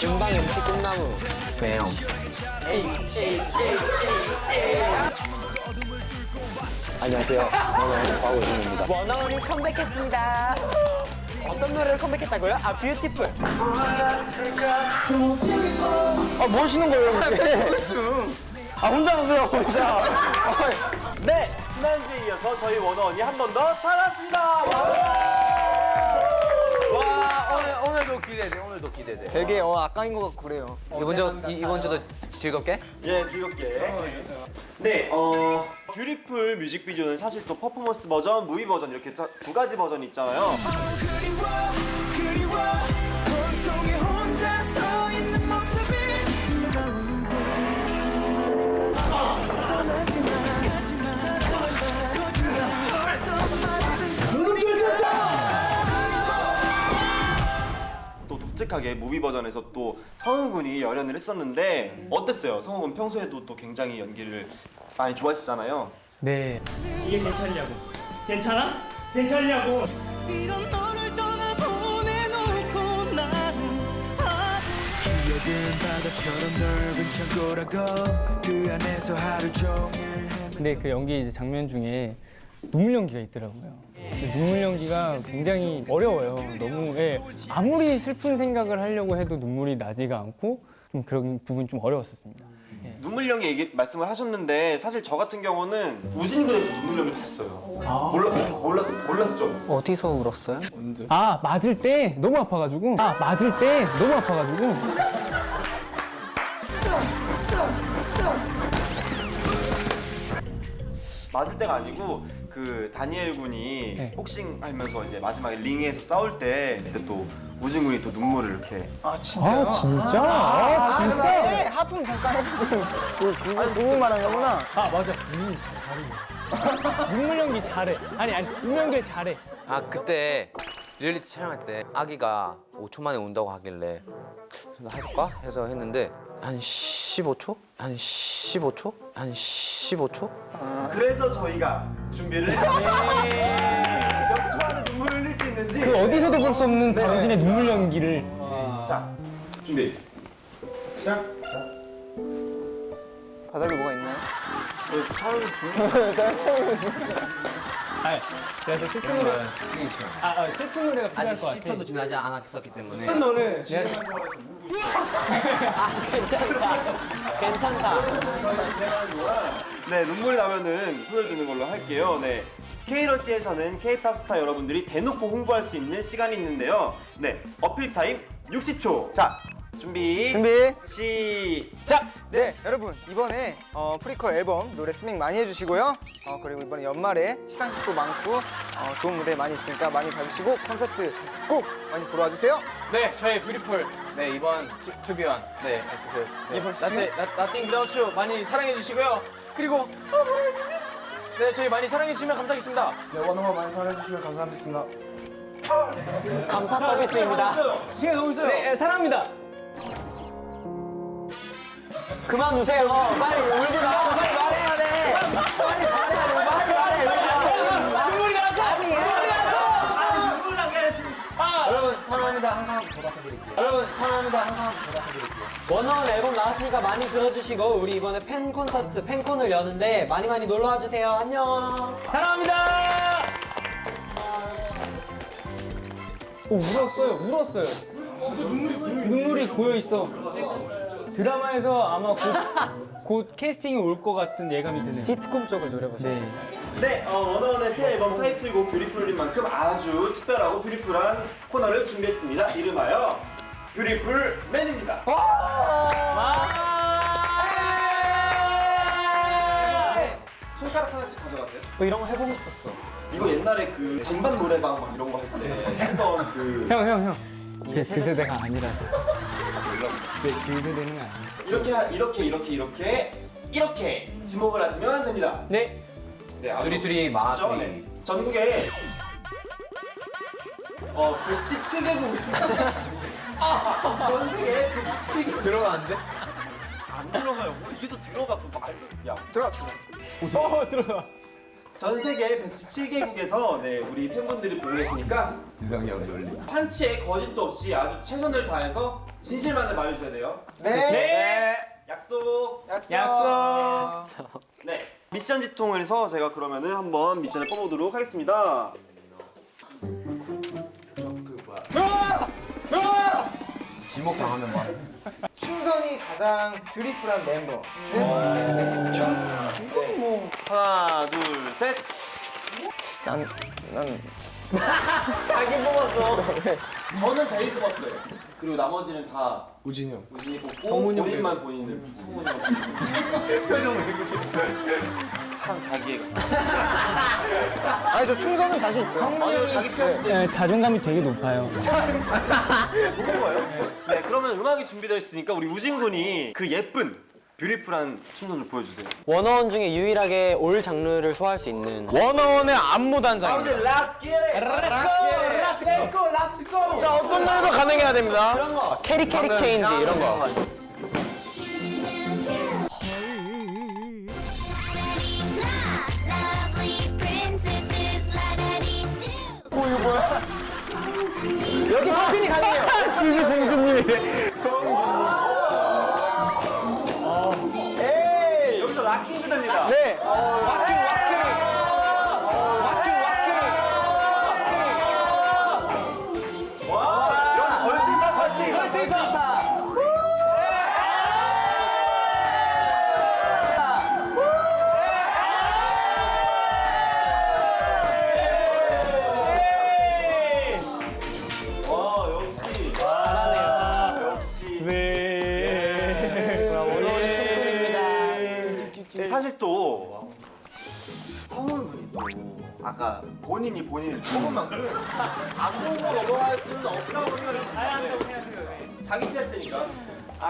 금방 MC 꿈나무 매형 안녕하세요 저는 곽우진입니다 원어원이 컴백했습니다. 어떤 노래를 컴백했다고요? 아, 뷰티풀. 아 뭐 하시는 거예요 아 혼자 하세요 혼자 네, 지난주에 이어서 저희 원어원이 한 번 더 살았습니다. 와 오늘 오늘도 기대돼 오늘도 기대돼 되게 어 아까인 것 같고 그래요 이번 주 이- 이번 주도 즐겁게 예, 즐겁게. 네, 어, 뷰티풀 뮤직비디오는 사실 또 퍼포먼스 버전, 무비 버전 이렇게 자- 두 가지 버전이 있잖아요. 또 독특하게 무비 버전에서 또 성훈 군이 열연을 했었는데 어땠어요? 성훈 군 평소에도 또 굉장히 연기를 많이 좋아했었잖아요. 네. 이게 괜찮냐고. 괜찮아? 괜찮냐고. 이런 너를 떠나보내놓고 나는 근데 그 연기 이제 장면 중에 눈물 연기가 있더라고요. 그 눈물 연기가 굉장히 어려워요. 너무 예, 아무리 슬픈 생각을 하려고 해도 눈물이 나지가 않고 좀 그런 부분 좀 어려웠었습니다. 눈물령이 얘기 말씀을 하셨는데 사실 저 같은 경우는 우진 군의 눈물령을 봤어요. 몰라 몰라 몰랐죠. 어디서 울었어요? 아 맞을 때 너무 아파가지고 아 맞을 때 너무 아파가지고 맞을 때가 아니고 그 다니엘 군이 네. 복싱 하면서 이제 마지막에 링에서 싸울 때 그때 또 우진 군이 또 눈물을 이렇게 아 진짜 아 진짜 하품 잠깐 해가지고 그거 그거 말하는 거구나 아 맞아 음, 잘해 눈물 연기 잘해 아니 아니 눈물 연기 잘해 아 그때 리얼리티 촬영할 때 아기가 5초 만에 운다고 하길래 나 해볼까 해서 했는데 한 15초 한 15초 한 15초 그래서 저희가 준비를 몇초 안에 눈물을 흘릴 수 있는지. 그 어디서도 볼 수 없는 당신의 눈물 연기를. 자 준비. 바닥에 뭐가 있나요? 그아 그래서 슬픈 노래 아, 아 슬픈 노래가 필요할 아직 것 같아 10초도 지나지 않았었기 때문에 괜찮다 네, 눈물이 나면은 손을 드는 걸로 할게요. 네. K러시에서는 K-팝 스타 여러분들이 대놓고 홍보할 수 있는 시간이 있는데요. 네, 어필 타임 60초. 자, 준비. 준비 시작. 네 여러분 이번에 어, 프리퀄 앨범 노래 스밍 많이 해주시고요 어, 그리고 이번에 연말에 시상식도 많고 어, 좋은 무대 많이 있으니까 많이 봐주시고 콘서트 꼭 많이 보러 와주세요 네, 저희 뷰티풀 네 이번 투- 투비원 네, 그 네, 이번 나태 나띵 you 많이 사랑해 주시고요. 그리고 아 되지? 네, 저희 많이 사랑해 주시면 감사하겠습니다. 네, 원어만 많이 사랑해 주시면 감사하겠습니다. 감사 서비스입니다. 시간 가고 있어요. 네 사랑합니다 그만 우세요. 빨리 울지 마. 빨리 말해야 돼. 빨리 말해야 돼. 빨리 말해. 눈물이 나서! 눈물이 나서 눈물 나게 했습니다. 여러분 사랑합니다. 항상 보답해드릴게요. 여러분 사랑합니다. 항상 보답해드릴게요. 원어원 앨범 나왔으니까 많이 들어주시고 우리 이번에 팬 콘서트 팬콘을 여는데 많이 많이 놀러 와주세요. 안녕! 사랑합니다! 오 울었어요. 울었어요. 진짜 눈물이 눈물이 고여 있어 드라마에서 아마 곧, 곧 캐스팅이 올 것 같은 예감이 드네요 시트콤 쪽을 노려보세요 네. 네, 어, 원어원의 새 앨범 타이틀곡 뷰티풀인 만큼 아주 특별하고 뷰티풀한 코너를 준비했습니다. 이름하여 뷰티풀 맨입니다. 손가락 하나씩 가져가세요. 뭐 이런 거 해보고 싶었어 이거 옛날에 그 전반 노래방 막 이런 거 할 때 했던 그 형, 형, 형. 그, 그 세대가 아니라서. 세대는 아니에요. 이렇게 하- 이렇게 이렇게 이렇게 이렇게 지목을 하시면 됩니다. 네. 네, 아주 수리수리? 마수리. 네. 전국에 어 117개국 전 세계 117개국 들어가는데? 안 들어가요. 뭐 이게 또 들어가 또 말도 야 들어갔어 어, 들어가. 전 세계 117개국에서 네, 우리 팬분들이 보고 계시니까 지성이 형 놀리. 한치의 거짓도 없이 아주 최선을 다해서 진실만을 말해줘야 돼요. 네. 약속. 약속. 약속. 네. 미션 지통에서 제가 그러면은 한번 미션을 뽑아보도록 하겠습니다. 지목 당하면 막. 충성이 가장 뷰티풀한 멤버. 하나, 둘, 셋. 난, 난 자기 뽑았어. 저는 데이 뽑았어요. 그리고 나머지는 다 우진이 형. 우진이 뽑고 성문이 형 본인만 본인을 성문이 형. 표정 왜 그래? 참 자기애가. 아니 저 충성은 자신 있어요. 아니요 자기 편. 네, 자존감이 되게 높아요. 좋은 거예요? 네, 그러면 음악이 준비되어 있으니까 우리 우진 군이 그 예쁜 뷰티풀한 춤좀 보여주세요. 원어원 중에 유일하게 올 장르를 소화할 수 있는 원어원의 안무 단장. 아무튼 Let's get it. 자 어떤 노래도 가능해야 됩니다. 캐리 캐리 체인지 이런 거. Do. 여기 퍼핀이 가능해요. 에이,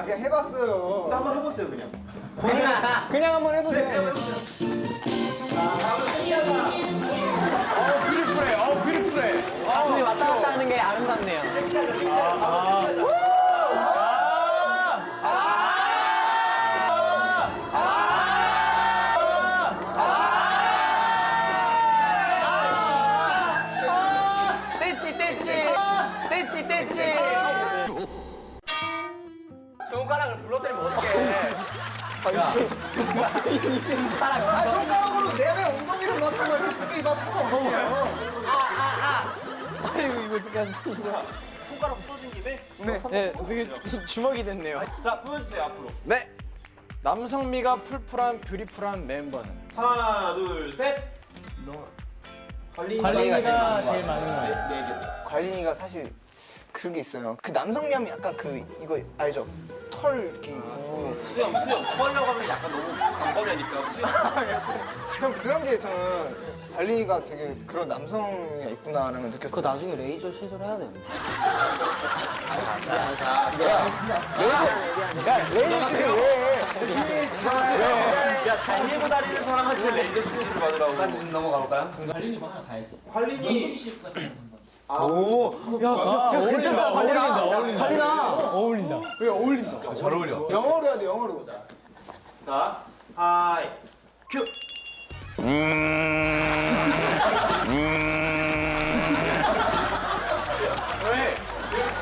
그냥 해봤어요. 또 한번 해보세요 그냥 그냥 한번 해보세요. 뷰티풀해. 어 뷰티풀해. 가슴이 왔다 갔다 하는 게 아름답네요. 섹시하자 섹시하자 아 손가락으로 내배 엉덩이를 맞고 말고 그게 맞고 어떡해요. 손가락 부서진 김에 네, 되게 주먹이 됐네요. 자 보여주세요 앞으로 네. 남성미가 풀풀한 뷰티풀한 멤버는 하나 둘 셋 관리가 관리가 제일 많은 것 제일 많은 거 같아요. 네개 관리가 사실 그런 게 있어요. 그 남성미하면 약간 그 이거 알죠? 털 이렇게 있고 수영 수영 털려고 하면 약간 너무 광범위하니까 수영 전 그런 게 저는 관리가 되게 그런 남성이 있구나라는 걸 느꼈어요. 그거 나중에 레이저 시술 해야 되는데. 레이스 왜? 야잘 밀고 다니는 사람한테 레이저 수술을 받으라고 넘어가 볼까요? 관리 니 괜찮다. 관리나. 관리나. 어울린다. 잘 어울려. 영어로 해야 돼. 영어로. 자 하이 큐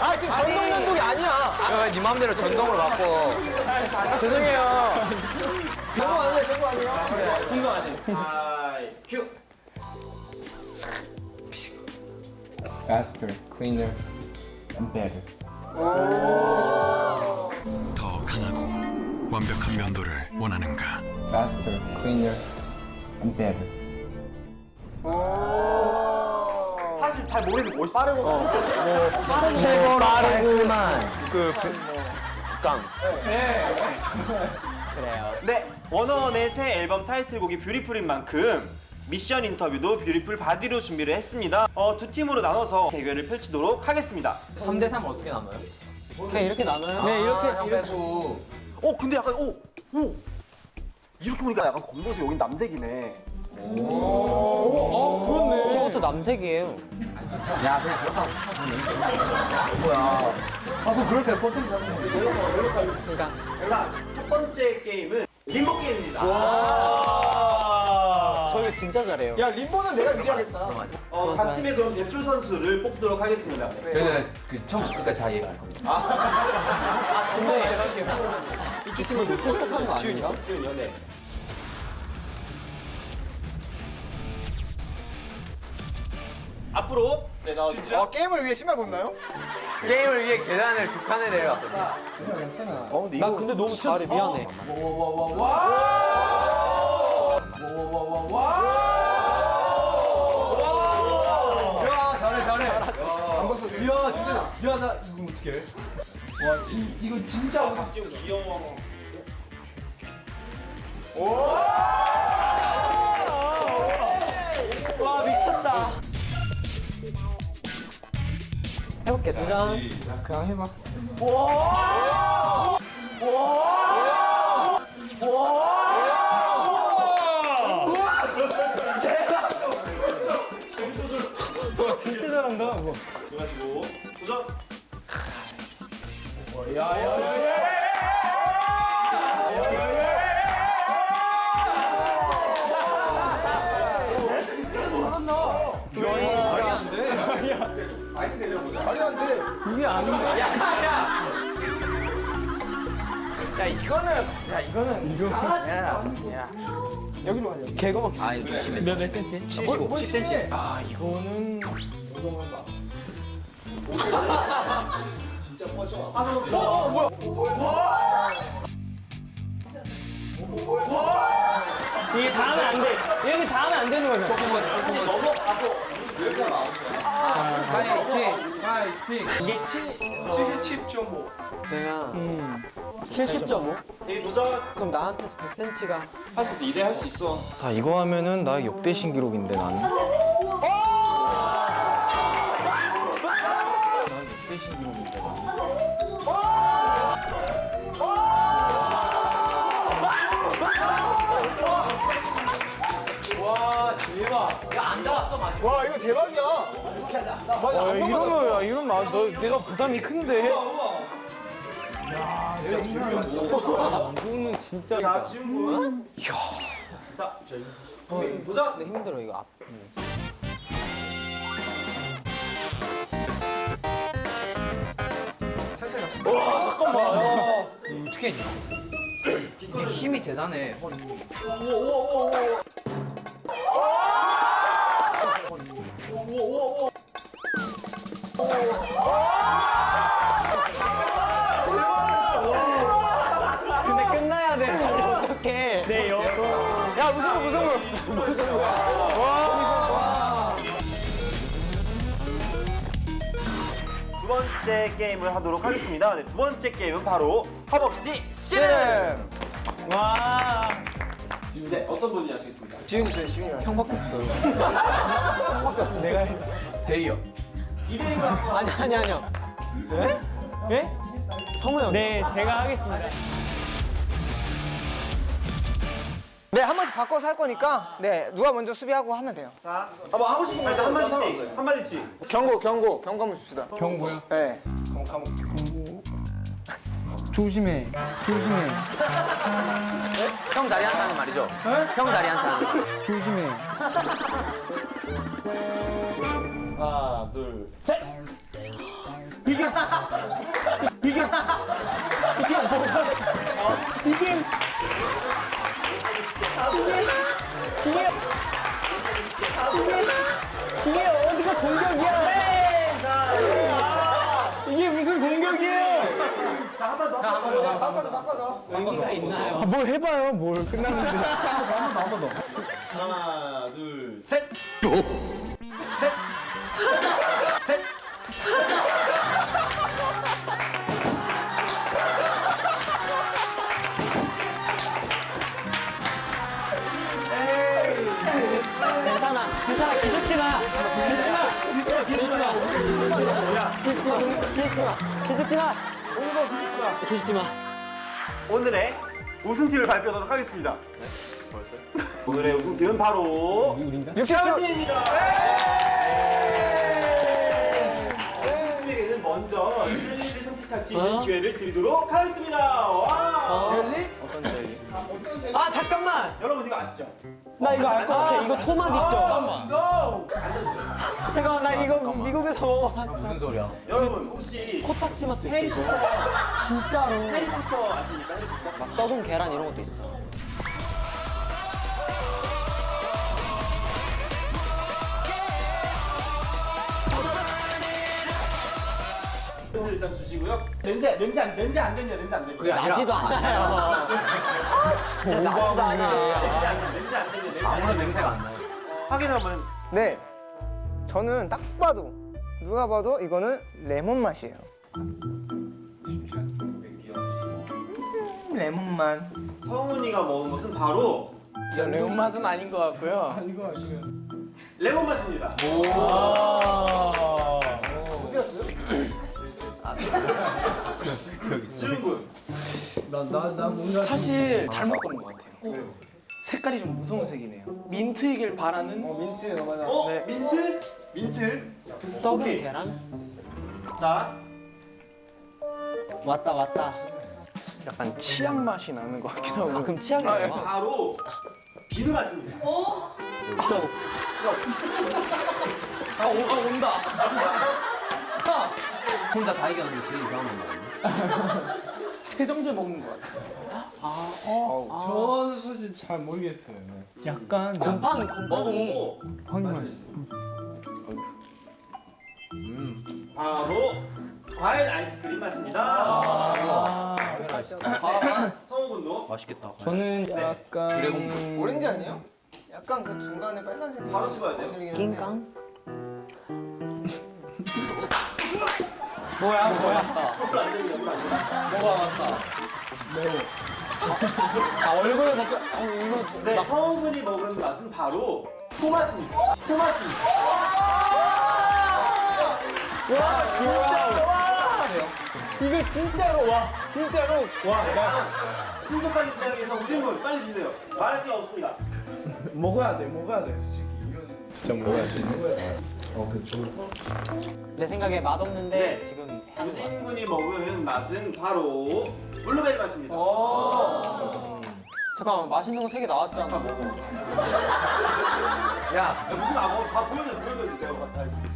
아 지금 전동 면도기 아니야. 야, 네 맘대로 전동으로 바꿔. 죄송해요. 저거 아니야. 저거 아니야. 중도 아니. 하이 큐 Faster, cleaner, and better. 더 강하고 완벽한 면도를 원하는가? Faster, cleaner, and better. 사실 잘 모르는데 멋있어 빠르고. 최고 빠르구만. 그, 깡. 네 원어원의 새 앨범 타이틀곡이 뷰티풀인 만큼 미션 인터뷰도 뷰티풀 바디로 준비를 했습니다 어, 두 팀으로 나눠서 대결을 펼치도록 하겠습니다 3대 3 어떻게 나눠요? 그냥 이렇게 나눠요? 네, 이렇게 아, 빼고. 어 근데 약간 오! 오! 이렇게 보니까 약간 검정색 여긴 남색이네 저것도 남색이에요. 야, 그냥 그렇다고 쳐주면 뭐야. 아, 뭐 그렇게 버튼 쳤어. 자첫 번째 게임은 림보 게임입니다 저희 림보는 진짜 잘해요. 야 림보는 내가 유리하겠다. 어, 각 팀의 그럼 대표 선수를 뽑도록 하겠습니다. 네. 저희는 그 처음부터 다 얘기할 겁니다. 근데 제가 할게요. 이쪽 팀은 시작하는 거 아닌가? 지훈이요, 네. 앞으로 네 나와 진짜 어, 게임을 위해 신발 벗나요? 게임을 위해 계단을 두 칸을 내려왔거든요. 나 근데 너무 잘해 미안해. 야 잘해 잘해. 안 벗어도 돼. 야 진짜 야나 이거 어떡해? 귀여워. 와 미쳤다. 해볼게 도전. 그냥 해봐. 진짜 야 이거는 야 이거는 이거 여기로 가자. 개거만. 아 이거 심해. 몇, 몇 센치? 75, 10cm. 아, 이거는. 이게 닿으면 안 돼. 여기 닿으면 안 되는 거잖아. 파이팅 파이팅. 이게 7. 내가 음. 70.5? 네 도전. 그럼 나한테서 100cm가 할 수 있어. 이대 할 수 있어. 자 이거 하면은 나 역대 신기록인데 나는. 난 역대 신기록인데 나는. 와 이거 대박이야. 맞아 야, 안 넘어갔어. 이러면 야 이러면 나, 너 내가 부담이 큰데. 이거는 진짜. 자 지훈 군. 이야. 자 도전. 근데 힘들어 이거 앞. 어떻게 했냐? 힘이 대단해 허리. 근데 끝나야 돼. 어떡해. 네, 여. 야 무승부 무승부. 두 번째 게임을 하도록 하겠습니다. 네, 두 번째 게임은 바로 허벅지 씨름. 와. 네, 어떤 분이 하시겠습니까? 지훈이 줘 지훈이. 형밖에 내가 했다. 대이요. 이대인가? 아니 아니 아니요. 예? 예? 성우 형. 네, 제가 하겠습니다. 네, 한 번씩 바꿔서 할 거니까 네 누가 먼저 수비하고 하면 돼요. 자, 아뭐 하고 싶은 거한한 마디씩, 한 마디씩. 경고, 경고, 경고 한번 줍시다. 경고요? 네. 조심해. 조심해. 형 다리한테 하는 말이죠? 형 다리한테 하는 말. 조심해. 하나, 둘, 셋. 이게 어디가 공격이야? 이게 무슨 공격이에요? 자, 한 번 더, 한 번 더. 바꿔서, 바꿔서. 의미가 있나요? 아, 뭘 해봐요, 뭘 끝났는데. 하나, 둘, 셋. 셋. 마. 기죽지 마. 기죽지 마. 오늘의 우승팀을 발표하도록 하겠습니다. 벌써요? 오늘의 우승팀은 바로 우린가? 60초. 팀입니다. 우승팀에게는 먼저 젤리를 선택할 수 있는 기회를 드리도록 하겠습니다. 와! 젤리? 아 잠깐만. 여러분 이거 아시죠? 나 이거 알 것 같아. 이거 토맛 있죠? No! 잠깐만 나 이거 미국에서 먹어봤어. 무슨 소리야? 여러분 혹시 코딱지 맛도 있어. 이거. 해리포터 진짜로. 해리포터 아십니까? 해리포터? 막 썩은 계란 이런 것도 있어. 일단 주시고요. 냄새 냄새 안 냄새 안 됩니다. 냄새 안 됩니다. 그게 아니라 나지도 않아요. 진짜 나지도 않아. 냄새 안 됩니다. 냄새 안 됩니다. 냄새 안 아무런 됩니다. 냄새가 안 나요. 확인 한번 네. 저는 딱 봐도 누가 봐도 이거는 레몬 맛이에요. 음, 레몬만. 성훈이가 먹은 것은 바로 저 레몬 맛은 아닌 것 같고요. 레몬 맛입니다. 지훈 군. 사실 잘못 고른 것 같아요. 색깔이 좀 무서운 색이네요. 민트이길 바라는. 민트 맞아. 어? 네. 민트? 민트? 썩은 오케이. 계란? 자, 왔다 왔다. 약간 치약 맛이 나는 것 같긴 하고. 아 그럼 치약이 아? 바로 비누 맛입니다. 썩. 아, 오, 아 온다. 혼자 다 이겼는데 제일 이상한 건 뭐야? 세정제 먹는 것 같아. 저는 사실 잘 모르겠어요. 약간 곰팡이 곰팡이. 곰팡이 맛. 바로 과일 아이스크림 맛입니다. 아, 성우 군도 맛있겠다. 저는 약간 드래곤 오렌지 아니에요? 약간 그 중간에 빨간색 바로 씹어야 돼요? 한데. 낑깡? 뭐야 뭐야. 뭐가 왔다. 아 얼굴에 다. 어 이거. 네, 성우 군이 먹은 맛은 바로 토맛입니다. 토맛입니다. 이거 진짜로 와 진짜로 와 나. 신속하게 위해서 우진 군 빨리 드세요. 말할 시간 없습니다. 먹어야 돼 먹어야 돼 솔직히 진짜 먹어야 돼. 내 생각에 맛없는데 네. 지금. 우진 군이 먹은 맛은 바로 블루베리 맛입니다. 잠깐만 맛있는 거 세 개 나왔잖아. 다 먹어. 야, 야, 무슨 아, 뭐, 다 보여줘, 보여줘, 내가 다 해줄게.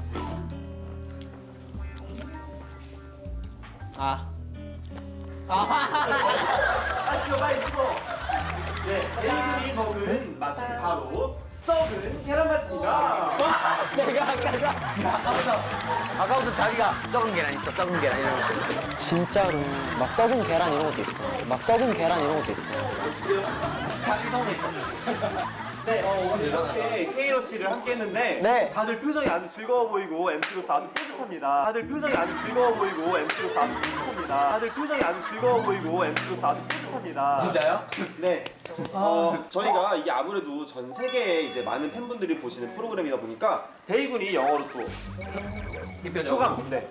아. 빨리 씹어, 빨리 씹어. 네, 제이 군이 먹은 맛은 바로 썩은 계란 맛입니다. 내가 아까 아까부터 자기가 썩은 계란 있어, 썩은 계란 이런 거. 진짜로 막 썩은 계란 이런 것도 있어. 막 썩은 계란 이런 것도 있어. 자기 성에 있어. 네, 어, 오늘 이렇게 K러시를 함께 했는데 네. 다들 표정이 아주 즐거워 보이고 MC로서 아주 뿌듯합니다. 다들 표정이 아주 즐거워 보이고 MC로서 아주 뿌듯합니다. 다들 표정이 아주 즐거워 보이고 MC로서 아주 뿌듯합니다. 진짜요? 네. 어, 저희가 이게 아무래도 전 세계에 이제 많은 팬분들이 보시는 프로그램이다 보니까 데이군이 영어로 또. 소감. 네.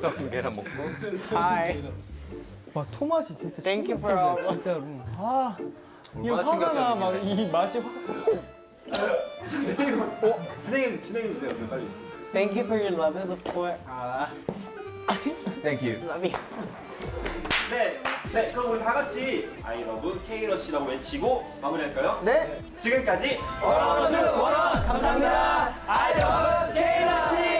썩은 계란 먹고. 와 토맛이 진짜 Thank you for 충격적이야, all. 진짜로. 아 얼마나 화가 충격적이냐. 막이 맛이 확. 어, 진행해 진행해 주세요. 네, 빨리. Thank you for your love and support. 아. Thank you. Love you. 네. 네, 그럼 우리 다 같이 I love K러시라고 외치고 마무리할까요? 네. 지금까지 원원 감사합니다. I love